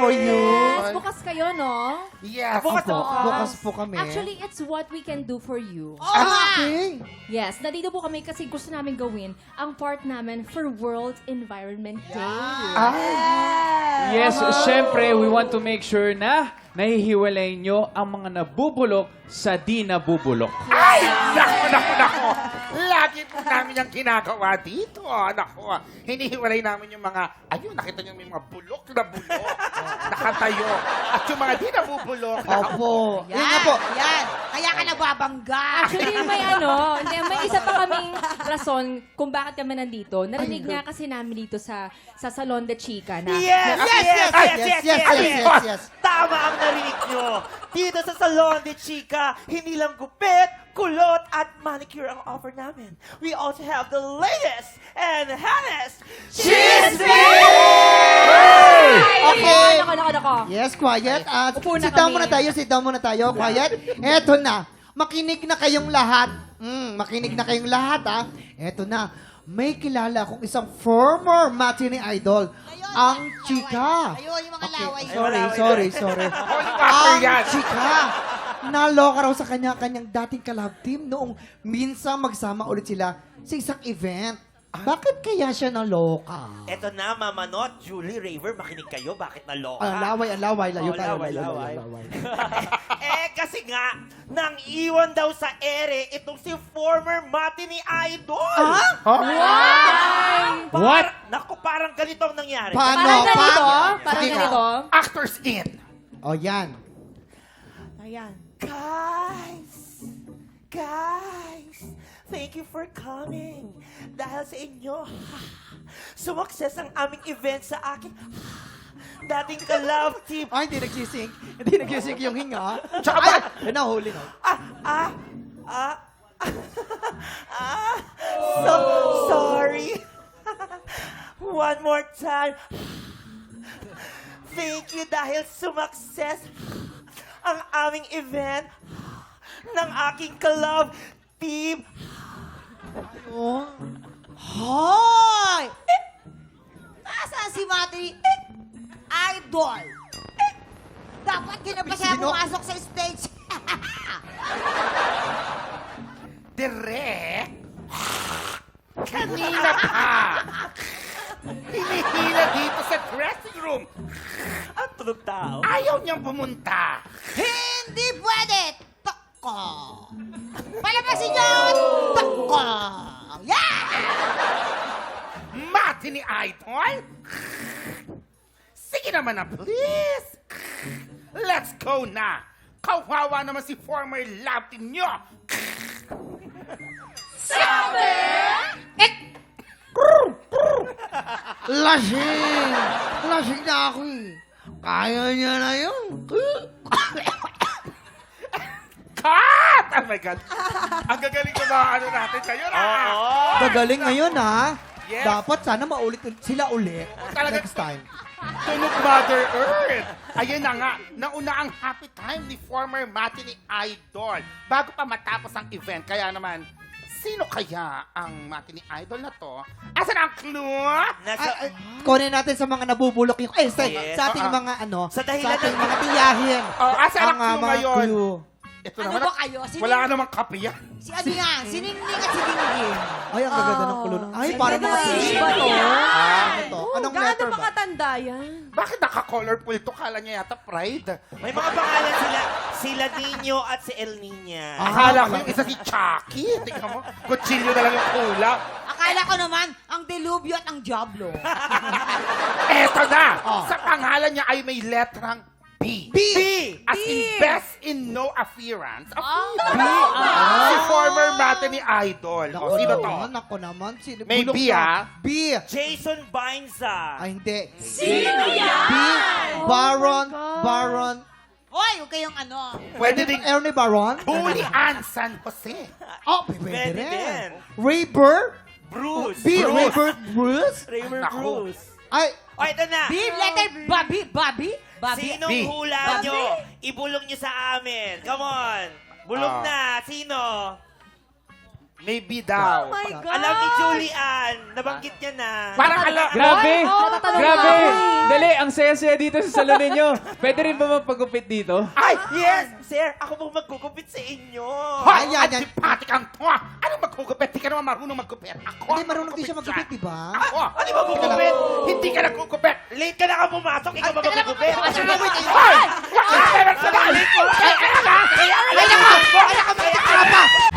for you. Yes, bukas kayo, no? Yes. Bukas Opo. bukas. Bukas po kami. Actually, it's what we can do for you. Okay. Yes, nandito po kami kasi gusto namin gawin ang part namin for World Environment Day. Yes, syempre, we want to make sure na nahihiwalay nyo ang mga nabubulok sa di nabubulok. Ay! Naku, naku, naku. Lagi po namin yung ginagawa dito. Naku, hinihiwalay namin yung mga, ayun, nakita niyo may mga bulok na bulok. Nakatayo. At yung mga di nabubulok. Opo. Yan, Yun nga po. yan. Kaya ka nababangga. Actually, may ano, hindi, may isa pa kaming rason kung bakit kami nandito. Narinig nga kasi namin dito sa sa Salon de Chica na Yes, yes, yes, yes, Yes, yes, yes, yes, yes, yes, yes. Tama ang narinig nyo. Dito sa Salon de Chica, hindi lang gupit, kulot, at manicure ang offer namin. We also have the latest and hottest Okay. Nako, nako, nako. Yes, quiet. At Upo na sit down kami. muna tayo, sit down muna tayo. Quiet. Eto na. Makinig na kayong lahat. Mm, makinig na kayong lahat, ha. Eto na. May kilala akong isang former matinee idol. Ayun, ang chika. Ayun, yung mga laway. Sorry, sorry, sorry. Ang chika. Naloka raw sa kanya-kanyang dating kalab team noong minsan magsama ulit sila sa isang event. Bakit kaya siya naloka? Eto na, Mama Not, Julie Raver, makinig kayo. Bakit naloka? Ang laway, ang laway, layo Oh, tayo, laway, laway. laway. eh, kasi nga, nang iwan daw sa ere itong si former matinee idol. What? Par- Naku, parang ganito ang nangyari. Paano? Parang ganito, Pa- parang Sige nga. ganito. Actors in. O yan. Ayan. Guys! Guys! Thank you for coming. Dahil sa inyo, sumakses ang aming event sa akin. Dating ka-love team. Ay, hindi nagsisink. Hindi nagsisink yung hinga. Tsaka ba- Ay, nahuli na. Ah, ah, ah, ah, so sorry. One more time. Thank you dahil sumakses ang aming event ng aking ka-love team. Hoy! Nasaan si Mati? Eh, idol! Dapat di na pa siya Sino? pumasok sa stage. Dire. Kanina pa. Hinihila dito sa dressing room. Ang tunog tao. Ayaw niyang pumunta. Hindi pwede! Tako! Palabasin niyo! Tako! Yeah! Mati ni Idol. Sige naman na, please. Let's go na. Kawawa naman si former love team niyo. Lasing! Lasing na ako eh. Kaya niya na yun. Cut! Oh my God. Ang gagaling ko ba ano natin kayo na. Oo. Gagaling ngayon ha. Yes. Dapat sana maulit sila ulit. Talaga- Next time. Tunog Mother Earth. Ayun na nga, nauna ang happy time ni former matinee idol bago pa matapos ang event. Kaya naman, sino kaya ang matinee idol na to? Asan ang clue? Nasa, Ay, ay, kunin natin sa mga nabubulok yung, eh, sa, Yes. sa ating Ah, ah. mga ano, Sa dahilan sa ating ng- mga tiyahin. Oh, asan ang ah, clue mga ngayon? clue. Ito Ano naman, ba kayo? Sino- wala namang kape yan. Si ano yan? Si Ningning at si Dinggin. Ay, ang gaganda ng clue. Ay, Ang parang ganda mga ng fish issue ba ba to? Ano to? Anong Gaano letter ba? makatanda yan? Bakit naka-colorful to? Kala niya yata pride. may mga pangalan sila. Sila Nino at si El Nina. Ah. Akala ko yung isa si Chucky. Tingnan mo, kutsilyo na lang yung kulak. Akala ko naman, ang Delubyo at ang Diablo. Eto na! Oh. Sa pangalan niya ay may letrang B. B! As in best in no appearance. Of Ah. Si former matinee idol. Naku O, sino to? naman, Naku naman. Sino, May bulok B, na. ah? B. Jason Bainza. Ay, hindi. Sino yan? B. Baron. Baron. Hoy, huwag kayong ano. Pwede din Ernie Baron. Bully Ann San Jose. Oh, pwede, Pwede rin. din. Rayber. Bruce. B. Bruce. Rayber Bruce. Raver Naku. Bruce. Ay, O, ito na. B, letter Bobby. Bobby? Bobby? Sinong B. hula Bobby? nyo? Ibulong nyo sa amin. Come on. Bulong Ah. na. Sino? Maybe daw. Oh my God. Alam ni Julian, nabanggit niya na. Parang alam. Grabe! Oh, Grabe! Dali, ang saya-saya dito sa salon ninyo. Pwede rin ba magpagupit dito? Ay, yes, sir. Ako pong magkukupit sa inyo. Hoy, Ayan, yan. antipatik ang to. Anong magkugupit? Di ka naman marunong magkupit. Ako Hindi, ang marunong din siya magupit, di ba? Ako. Ano ba magkukupit? Hindi ka nagkukupit. Late ka na ka pumasok, ikaw ba magkukupit? Hoy! Wala ka meron sa dahil ko! Ay, ay, ay, ay, ay, ay, ay, ay, ay, ay, ay, ay, ay, ay,